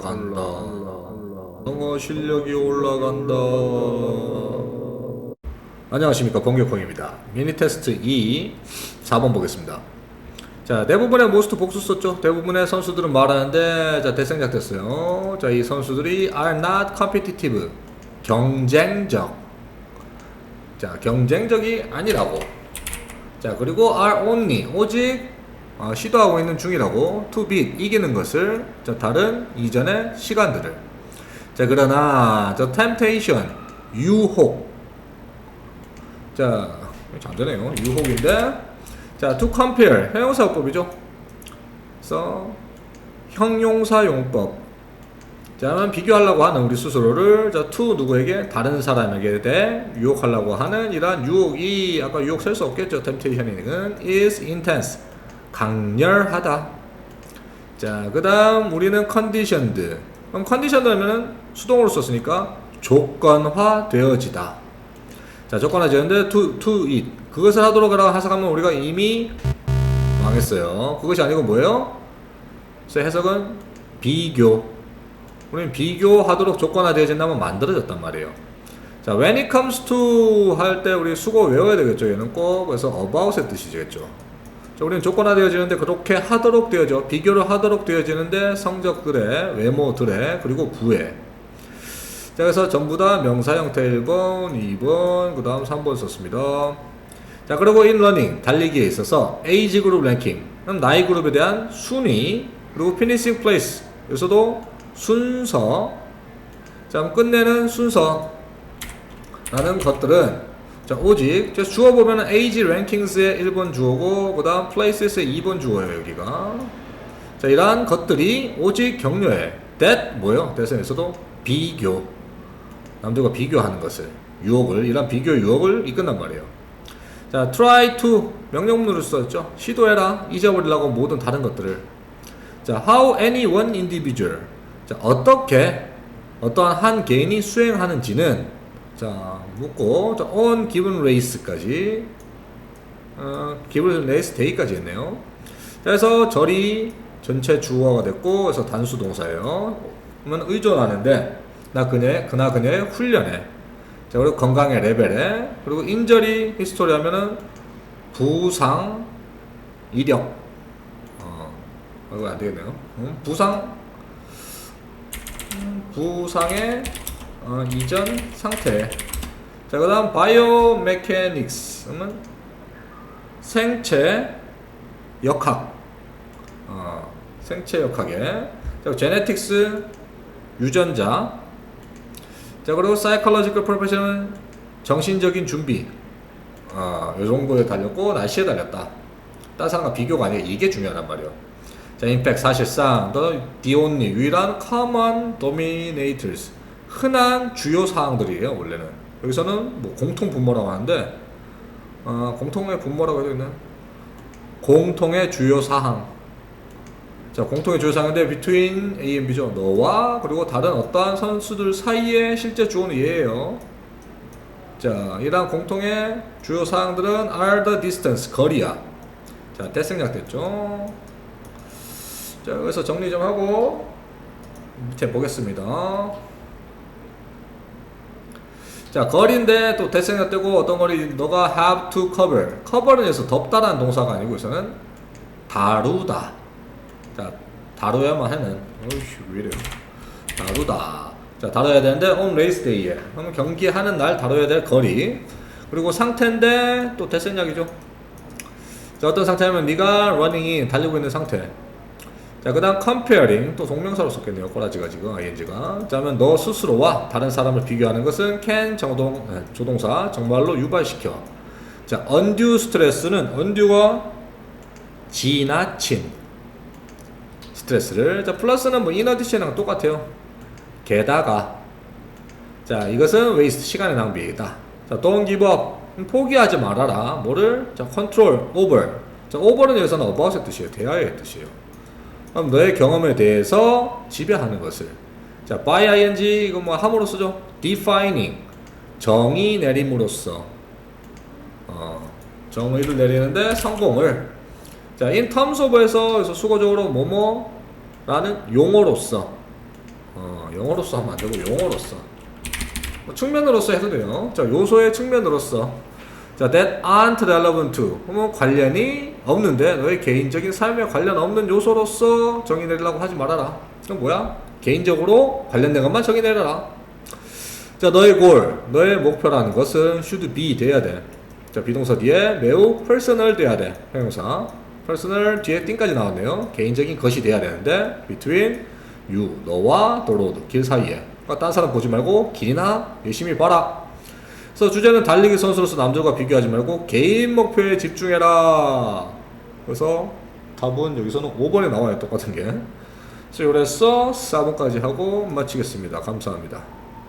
올라간다. 영어 실력이 올라간다. 안녕하십니까 번개콩입니다. 미니 테스트 2 4번 보겠습니다. 자 대부분의 모스트 복수 썼죠. 대부분의 선수들은 말하는데 자 대생략 됐어요. 자이 선수들이 are not competitive 경쟁적. 자 경쟁적이 아니라고. 자 그리고 are only 오직 어, 시도하고 있는 중이라고 beat 이기는 것을 자 다른 이전의 시간들을. 자 그러나 저 temptation 유혹. 자잘 되네요. 유혹인데. 자 to compare 형용사용법이죠. 그래서 형용사용법. 자 그러면 비교하려고 하는 우리 스스로를 자 to 누구에게? 다른 사람에게 대해 유혹하려고 하는 이러한 유혹이 아까 유혹 셀 수 없겠죠. temptation은 is intense 강렬하다. 자 그 다음 우리는 conditioned. 그럼 conditioned 하면은 수동으로 썼으니까 조건화 되어지다. 자 조건화 되었는데 to, to it. 그것을 하도록 하라고 해석하면 우리가 이미 망했어요. 그것이 아니고 뭐예요? 그래서 해석은 비교. 우리는 비교하도록 조건화 되어진다면 만들어졌단 말이에요. 자 when it comes to 할 때 우리 수고 외워야 되겠죠 얘는 꼭. 그래서 about의 뜻이겠죠. 자, 우리는 조건화 되어지는데 그렇게 하도록 되어져 비교를 하도록 되어지는데 성적들의 외모들의 그리고 부에 자 그래서 전부 다 명사 형태 1번 2번 그 다음 3번 썼습니다. 자 그리고 learning 달리기에 있어서 age 그룹 랭킹. 그럼 나이 그룹에 대한 순위 그리고 finishing place 여기서도 순서. 자 끝내는 순서. 라는 것들은 자 오직 자, 주어 보면은 랭킹스의 1번 주어고 그 다음 places의 2번 주어예요 여기가. 자 이러한 것들이 오직 격려해 that 뭐요? 대선에서도 비교. 남들과 비교하는 것을 유혹을 이런 비교 유혹을 이끈단 말이에요. 자 try to 명령문으로 썼죠? 시도해라 잊어버리려고 모든 다른 것들을. 자 how any one individual 자 어떻게 어떠한 한 개인이 수행하는지는 자 묻고 자, on given race까지 어, given race day까지 했네요. 자, 그래서 절이 전체 주어가 됐고 그래서 단수 동사예요. 그러면 의존하는데 나 그녀의 그나 그녀의 훈련에 자 그리고 건강의 레벨에 그리고 인절이 히스토리 하면은 부상 이력 어 이거 안 되겠네요. 음, 부상 음, 부상의 어, 이전 상태. 자, 그 다음 바이오 메케닉스. 그러면 생체 역학. 어, 생체 역학에. 자, 제네틱스 유전자. 자, 그리고 사이콜로지컬 프로페션은 정신적인 준비. 어, 요 정도에 달렸고, 날씨에 달렸다. 따상과 비교가 아니라 이게 중요하단 말이에요. 자, 임팩 사실상 the only 유일한 common dominators 흔한 주요 사항들이에요 원래는. 여기서는 뭐 공통 분모라고 하는데 어, 공통의 분모라고 해야 되나? 공통의 주요 사항. 자 공통의 주요 사항인데 between A and B죠. 너와 그리고 다른 어떠한 선수들 사이의 실제 주어는 얘예요. 자 이러한 공통의 주요 사항들은 are the distance 거리야. 자 대생략 됐죠? 자 그래서 정리 좀 하고 밑에 보겠습니다 자 거리인데 또 대생략 되고 어떤 거리? 너가 have to cover. cover는 여기서 덮다라는 동사가 아니고 여기서는 다루다. 자 다루야만 하는. 어이씨 왜 이래요? 다루다. 자 다뤄야 되는데 on race day에. 그러면 경기하는 날 다뤄야 될 거리. 그리고 상태인데 또 대생략이죠. 자 어떤 상태냐면 네가 running이 달리고 있는 상태 자, 그 다음 comparing 또 동명사로 썼겠네요. 꼬라지가 지금 ing가. 자, 하면 너 스스로와 다른 사람을 비교하는 것은 can 정동 네, 조동사 정말로 유발시켜. 자, undue stress는 undue가 지나친 스트레스를 자, 플러스는 뭐 in addition이랑 똑같아요. 게다가 자, 이것은 waste 시간의 낭비이다. 자, don't give up 포기하지 말아라. 뭐를? 자, control over. 자, over는 여기서는 about의 뜻이에요. 대하의 뜻이에요. 그럼 너의 경험에 대해서 지배하는 것을 자 by ing 이거 뭐 함으로 쓰죠 defining 정의 내림으로써 어, 정의를 내리는데 성공을 자 in terms of에서 수거적으로 뭐뭐라는 용어로서 어, 영어로서 하면 안 되고 용어로서. 뭐 측면으로서 해도 돼요. 자, 요소의 측면으로서. 자, that aren't relevant to. 그러면 관련이 없는데 너의 개인적인 삶에 관련 없는 요소로서 정의 내리려고 하지 말아라. 그럼 뭐야? 개인적으로 관련된 것만 정의 내려라. 자, 너의 골, 너의 목표라는 것은 should be 돼야 돼. 자, 비동사 뒤에 매우 personal 돼야 돼. 형용사. personal 뒤에 띵까지 나왔네요. 개인적인 것이 돼야 되는데 between you, 너와 the road, 길 사이에. 그러니까 딴 사람 보지 말고 길이나 열심히 봐라. 그래서 주제는 달리기 선수로서 남들과 비교하지 말고 개인 목표에 집중해라. 그래서 답은 여기서는 5번에 나와요. 똑같은 게. 그래서 이래서 4번까지 하고 마치겠습니다. 감사합니다.